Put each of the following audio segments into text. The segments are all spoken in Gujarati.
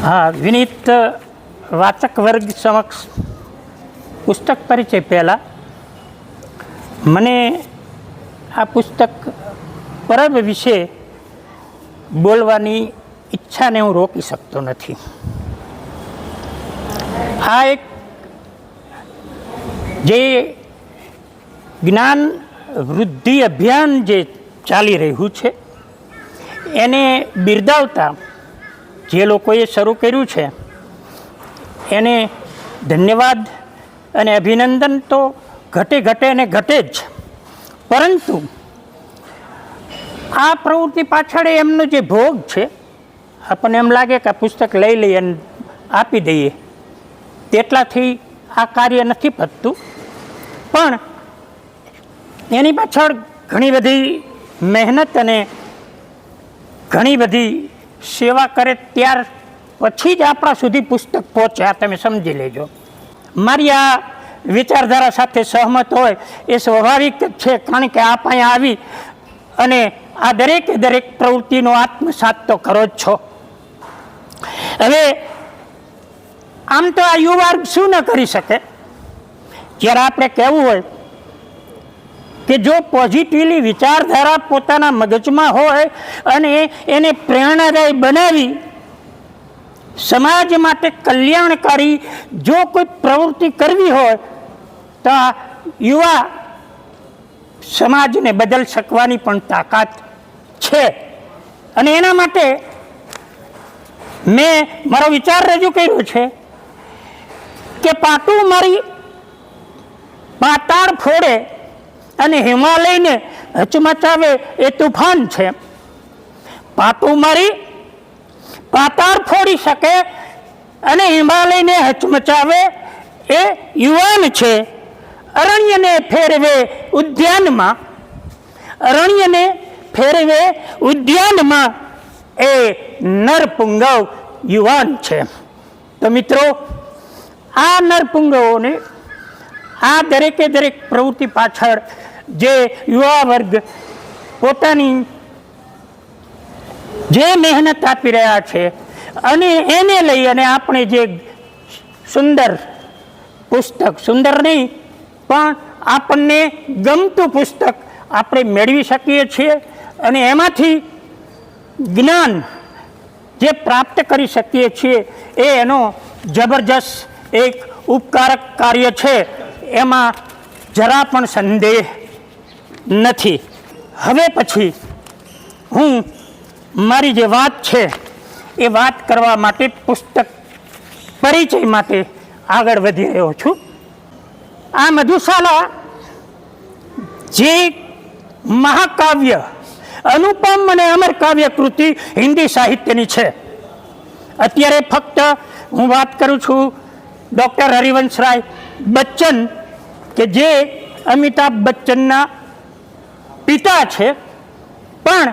હા વિનીત વાચક વર્ગ સમક્ષ પુસ્તક પરિચય પહેલાં મને આ પુસ્તક પરબ વિશે બોલવાની ઈચ્છાને હું રોકી શકતો નથી આ એક જે જ્ઞાન વૃદ્ધિ અભિયાન જે ચાલી રહ્યું છે એને બિરદાવતા જે લોકોએ શરૂ કર્યું છે, એને ધન્યવાદ અને અભિનંદન તો ઘટે ઘટે અને ઘટે જ. પરંતુ આ પ્રવૃત્તિ પાછળ એમનો જે ભોગ છે, આપણને એમ લાગે કે આ પુસ્તક લઈ લઈએ અને આપી દઈએ. તેટલાથી આ કાર્ય નથી પતતું. પણ એની પાછળ ઘણી બધી મહેનત અને ઘણી બધી સેવા કરે ત્યાર પછી જ આપણા સુધી પુસ્તક પહોંચે. આ તમે સમજી લેજો. મારી આ વિચારધારા સાથે સહમત હોય એ સ્વાભાવિક જ છે, કારણ કે આપ અહીંયા આવી અને આ દરેકે દરેક પ્રવૃત્તિનો આત્મસાત તો કરો જ છો. હવે આમ તો આ યુવા શું ન કરી શકે? જ્યારે આપણે કહેવું હોય કે જો પોઝિટિવલી વિચારધારા પોતાના મગજમાં હોય અને એને પ્રેરણાદાયી બનાવી સમાજ માટે કલ્યાણકારી જો કોઈ પ્રવૃત્તિ કરવી હોય, તો યુવા સમાજને બદલ શકવાની પણ તાકાત છે. અને એના માટે મેં મારો વિચાર રજૂ કર્યો છે કે પાટું મારી પાતાળ ફોડે અને હિમાલયને હચમચાવે એ તુફાન છે. પાતું મારી પાતાળ ફોડી શકે અને હિમાલયને હચમચાવે એ યુવાન છે. અરણ્યને ફેરવે ઉદ્યાનમાં. અરણ્યને ફેરવે ઉદ્યાનમાં એ નરપુંગવ યુવાન છે. તો મિત્રો, આ નરપુંગવોને આ દરેકે દરેક પ્રવૃત્તિ પાછળ જે યુવા વર્ગ પોતાની જે મહેનત આપી રહ્યા છે અને એને લઈ અને આપણે જે સુંદર પુસ્તક, સુંદર નહીં, પણ આપણને ગમતું પુસ્તક આપણે મેળવી શકીએ છીએ અને એમાંથી જ્ઞાન જે પ્રાપ્ત કરી શકીએ છીએ એ એનો જબરજસ્ત એક ઉપકારક કાર્ય છે. એમાં જરા પણ સંદેહ નથી. હવે પછી હું મારી જે વાત છે એ વાત કરવા માટે પુસ્તક પરિચય માટે આગળ વધી રહ્યો છું. આ મધુશાલા જે મહાકાવ્ય, અનુપમ અને અમર કાવ્ય કૃતિ હિન્દી સાહિત્યની છે. અત્યારે ફક્ત હું વાત કરું છું ડૉક્ટર હરિવંશરાય બચ્ચન કે જે અમિતાભ બચ્ચનના પિતા છે, પણ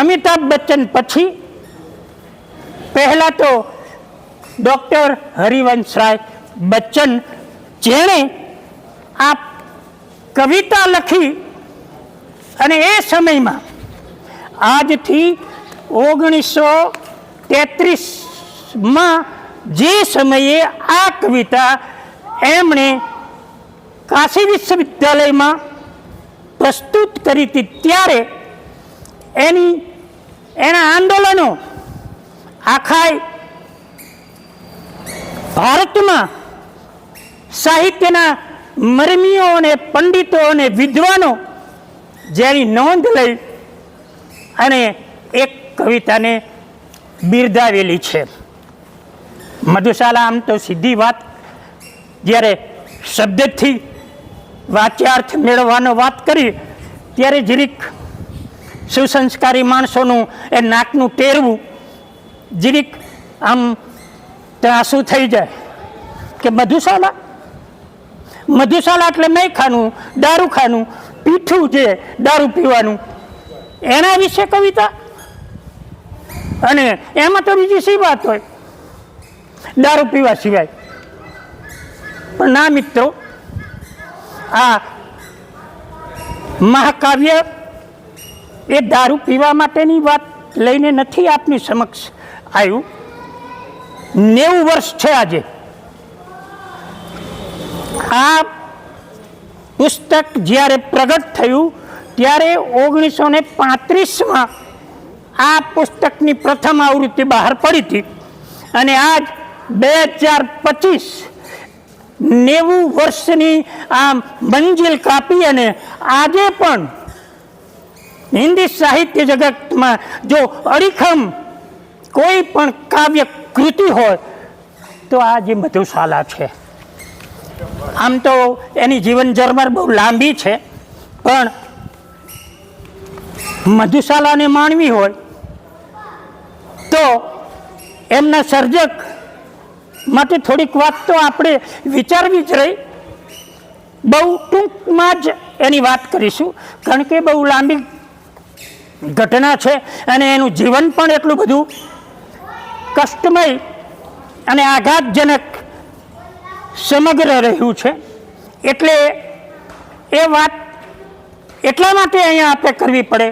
અમિતાભ બચ્ચન પછી પહેલાં તો ડૉક્ટર હરિવંશરાય બચ્ચન, જેણે આ કવિતા લખી અને એ સમયમાં આજથી ઓગણીસો તેત્રીસમાં જે સમયે આ કવિતા એમણે કાશી વિશ્વવિદ્યાલયમાં પ્રસ્તુત કરી હતી ત્યારે એની, એના આંદોલનો આખા ભારતમાં સાહિત્યના મરમીઓ અને પંડિતો અને વિદ્વાનો જેની નોંધ લઈ અને એક કવિતાને બિરદાવેલી છે. મધુશાલા, આમ તો સીધી વાત, જ્યારે શબ્દથી વાચ્યાર્થ મેળવવાનો વાત કરી, ત્યારે જીરીક સુસંસ્કારી માણસોનું એ નાકનું ટેરવું, જીરીક આમ ત્રાસું થઈ જાય કે મધુશાલા? મધુશાલા એટલે મેં ખાનું, દારૂ ખાનું, પીઠું જે દારૂ પીવાનું, એના વિશે કવિતા? અને એમાં તો બીજી શી વાત હોય? દારૂ પીવા સિવાય. પણ ના મિત્રો આ મહાકાવ્ય એ દારૂ પીવા માટેની વાત લઈને નથી આપની સમક્ષ આવ્યું. નેવું વર્ષ છે આજે. આ પુસ્તક જ્યારે પ્રગટ થયું, ત્યારે ઓગણીસો ને પાંત્રીસમાં આ પુસ્તકની પ્રથમ આવૃત્તિ બહાર પડી હતી. અને આજ બે હજાર પચીસ નેવું વર્ષની આ મંજિલ કાપી અને આજે પણ હિન્દી સાહિત્ય જગતમાં જો અડીખમ કોઈ પણ કાવ્ય કૃતિ હોય, તો આ જે મધુશાલા છે. આમ તો એની જીવન જરમર બહુ લાંબી છે, પણ મધુશાલાને માણવી હોય, તો એમના સર્જક માટે થોડીક વાત તો આપણે વિચારવી જ રહી. બહુ ટૂંકમાં જ એની વાત કરીશું. કારણ કે બહુ લાંબી ઘટના છે અને એનું જીવન પણ એટલું બધું કષ્ટમય અને આઘાતજનક સમગ્ર રહ્યું છે. એટલે એ વાત એટલા માટે અહીંયા આપણે કરવી પડે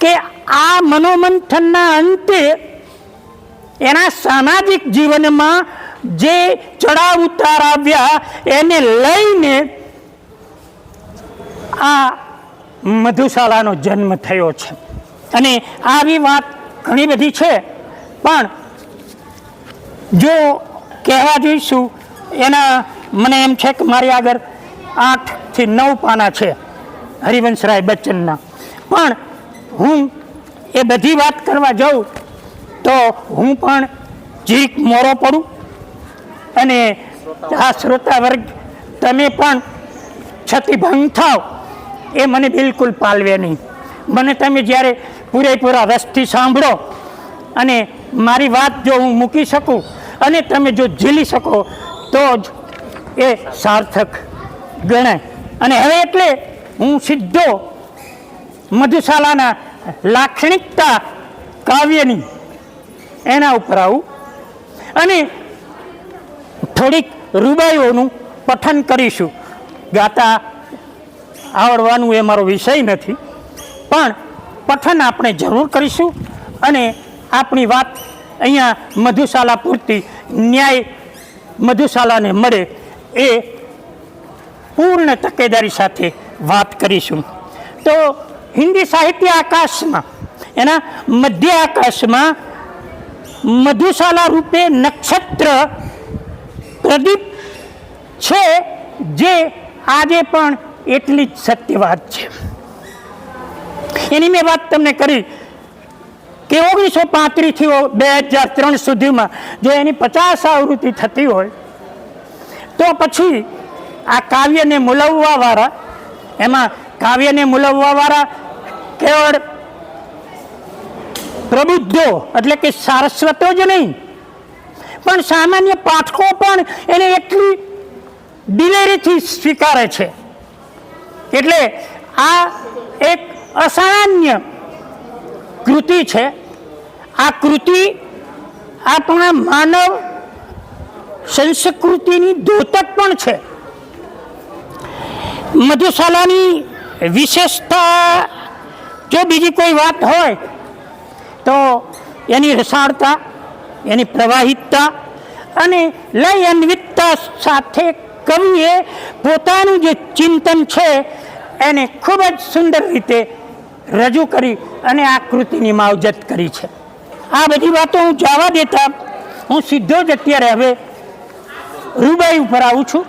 કે આ મનોમંથનના અંતે એના સામાજિક જીવનમાં જે ચડાવ ઉતાર આવ્યા, એને લઈને આ મધુશાલાનો જન્મ થયો છે. અને આવી વાત ઘણી બધી છે, પણ જો કહેવા જઈશું, એના મને એમ છે કે મારી આગળ આઠથી નવ પાના છે હરિવંશરાય બચ્ચનના. પણ હું એ બધી વાત કરવા જાઉં તો હું પણ જીરીક મોરો પડું. અને આ શ્રોતા વર્ગ, તમે પણ ક્ષતિભંગ થાવ. એ મને બિલકુલ પાલવે નહીં. મને તમે જ્યારે પૂરેપૂરા રસથી સાંભળો અને મારી વાત જો હું મૂકી શકું અને તમે જો ઝીલી શકો, તો જ એ સાર્થક ગણાય. અને હવે એટલે હું સીધો મધુશાલાના લાક્ષણિકતા કાવ્યની એના ઉપર આવું. અને થોડીક રૂબાઈઓનું પઠન કરીશું. ગાતા આવડવાનું એ મારો વિષય નથી. પણ પઠન આપણે જરૂર કરીશું અને આપણી વાત અહીંયા મધુશાલા પૂરતી ન્યાય મધુશાલાને મળે એ પૂર્ણ તકેદારી સાથે વાત કરીશું. તો હિન્દી સાહિત્ય આકાશમાં, એના મધ્ય આકાશમાં મધુશાલા રૂપે નક્ષત્ર પ્રદીપ છે, જે આજે પણ એટલી જ સત્ય વાત છે. એની મેં વાત તમને કરી કે ઓગણીસો પાંત્રીસથી બે હજાર ત્રણ સુધીમાં જો એની પચાસ આવૃત્તિ થતી હોય, તો પછી આ કાવ્યને મૂલવવાવાળા, એમાં કાવ્યને મૂલવવાવાળા કેવળ પ્રબુદ્ધો એટલે કે સારસ્વતો જ નહીં. પણ સામાન્ય પાઠકો પણ એને એટલી દિલેરીથી સ્વીકારે છે. એટલે આ એક અસામાન્ય કૃતિ છે. આ કૃતિ આપણા માનવ સંસ્કૃતિની ધોતક પણ છે. મધુશાલાની વિશેષતા, જો બીજી કોઈ વાત હોય તો એની રસાળતા, એની પ્રવાહિતતા અને લય અન્વિતતા સાથે કવિએ પોતાનું જે ચિંતન છે, એને ખૂબ જ સુંદર રીતે રજૂ કરી અને આ કૃતિની માવજત કરી છે. આ બધી વાતો હું જવા દેતા, હું સીધો જ અત્યારે હવે રૂબાઈ ઉપર આવું છું,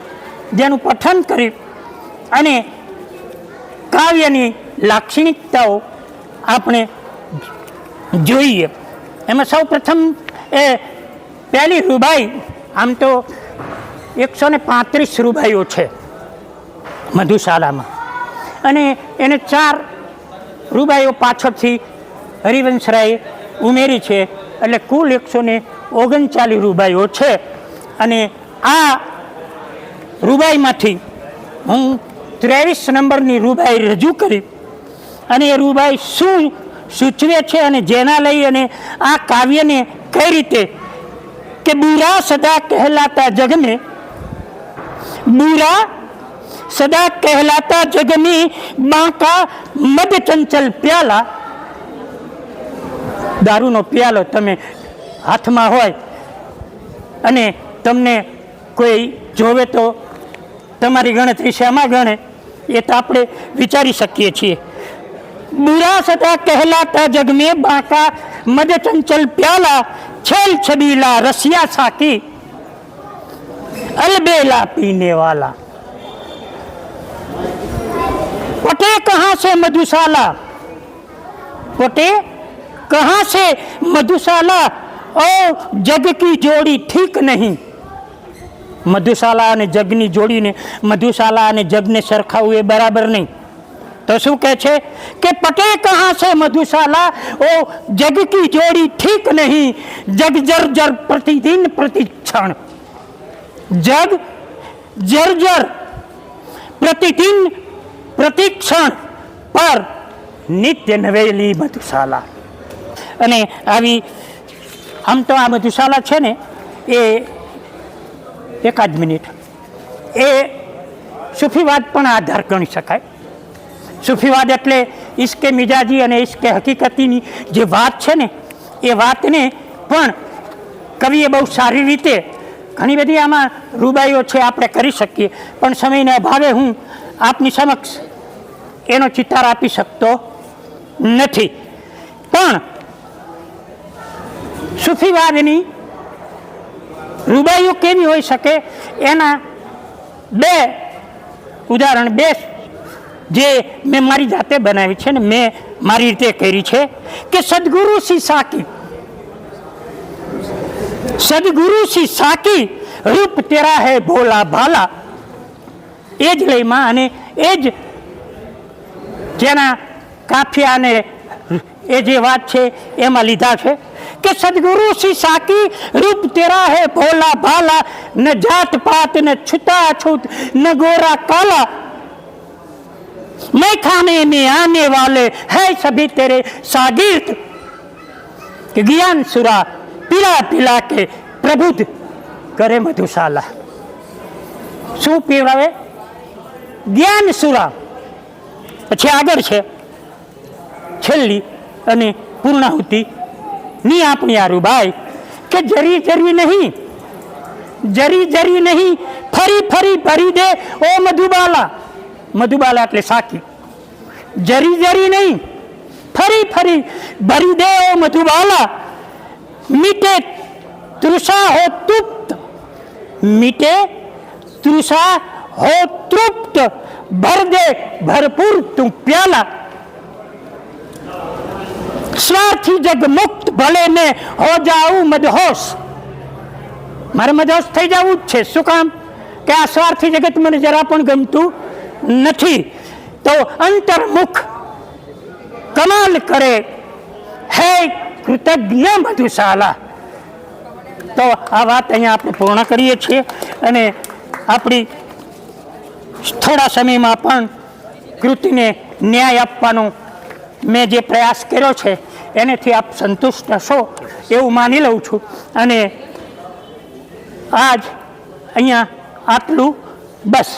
જેનું પઠન કરી અને કાવ્યની લાક્ષણિકતાઓ આપણે જોઈએ. એમાં સૌ પ્રથમ એ પહેલી રૂબાઈ, આમ તો એકસો ને પાંત્રીસ રૂબાઈઓ છે મધુશાલામાં અને એને ચાર રૂબાઈઓ પાછળથી હરિવંશરાયે ઉમેરી છે, એટલે કુલ એકસો ને ઓગણચાલીસ રૂબાઈઓ છે. અને આ રૂબાઈમાંથી હું ત્રેવીસ નંબરની રૂબાઈ રજૂ કરી. અને એ રૂબાઈ શું સૂચવે છે અને જેના લઈ અને આ કાવ્યને કઈ રીતે કે બુરા સદા કહેલાતા જગને બુરા સદા કહેલાતા જગની બાંકા મદ ચંચલ પ્યાલા. દારૂનો પ્યાલો તમે હાથમાં હોય અને તમને કોઈ જોવે તો તમારી ગણતરી શેમાં ગણે એ તો આપણે વિચારી શકીએ છીએ. बुरा सदा कहलाता जग में बांका मद चंचल प्याला छेल छबीला रसिया साकी अलबेला पीने वाला पटे कहाँ से मधुशाला पटे कहाँ से मधुशाला ओ जग की जोड़ी ठीक नहीं મધુશાલા અને જગની જોડીને મધુશાલા અને જગને સરખાવવું એ બરાબર નહીં તો શું કહે છે? કે પટે કહા છે મધુશાલા, ઓ જગ કી જોડી ઠીક નહીં, જગ જર પ્રતિદિન પ્રતિક્ષણ જગ જર પ્રતિદિન પ્રતિક્ષણ પર નિત્ય નવેલી મધુશાલા. અને આવી આમ તો આ મધુશાલા છે ને, એ એકાદ મિનિટ. એ સુફીવાદ પણ આધાર ગણી શકાય. સુફીવાદ એટલે ઇશ્કે મિજાજી અને ઈશ્કે હકીકતીની જે વાત છે ને, એ વાતને પણ કવિએ બહુ સારી રીતે ઘણી બધી આમાં રૂબાઈઓ છે આપણે કરી શકીએ. પણ સમયને અભાવે હું આપની સમક્ષ એનો ચિતાર આપી શકતો નથી. પણ સુફીવાદની રૂબાઈઓ કેવી હોઈ શકે? એના બે ઉદાહરણ, બે જે મેં મારી જાતે બનાવી છે ને મેં મારી રીતે કરી છે કે સદગુરુ શ્રી સાકી. સદગુરુ શ્રી સાકી રૂપ તેરા હે ભોલા ભાલા. એ જ લયમાં અને એ જ જેના કાફિયા અને એ જે વાત છે એમાં લીધા છે કે સદગુરુ શ્રી સાકી રૂપ તેરા હે ભોલા ભાલા. ન જાત પાત, ને છૂતા છૂત, ન ગોરા કાલા. मैं खाने में आने वाले है सभी तेरे शागिर्द कि ज्ञान सुरा पिला पिला के प्रबुद्ध કરે મધુશાલા શું પીવડાવે જ્ઞાન સુરા પછી આગળ છે છેલ્લી અને પૂર્ણાહુતિ ની આપણી આરુબાઈ કે જરી જરી નહીં જરી જરી નહીં ફરી ફરી ભરી દે ઓ મધુબાલા મધુબાલા એટલે સાકી જરી જરી નહીં ફરી ફરી ભરી દે ઓ મધુબાલા મીટે તૃષા હો તૃપ્ત મીટે તૃષા હો તૃપ્ત ભર દે ભરપૂર તું પ્યાલા સ્વાર્થી જગ મુક્ત ભલે ને હો જાઉં મદહોશ મારે મદહોશ થઈ જવું જ છે શું કામ કે આ સ્વાર્થી જગત મને જરા પણ ગમતું નથી. તો અંતર્મુખ કમાલ કરે. હે કૃતજ્ઞ મધુશાલા. તો આ વાત અહીંયા આપણે પૂર્ણ કરીએ છીએ અને આપણી થોડા સમયમાં પણ કૃતિને ન્યાય આપવાનો મેં જે પ્રયાસ કર્યો છે, એનેથી આપ સંતુષ્ટ હશો એવું માની લઉં છું. અને આજ અહીંયા આટલું. બસ.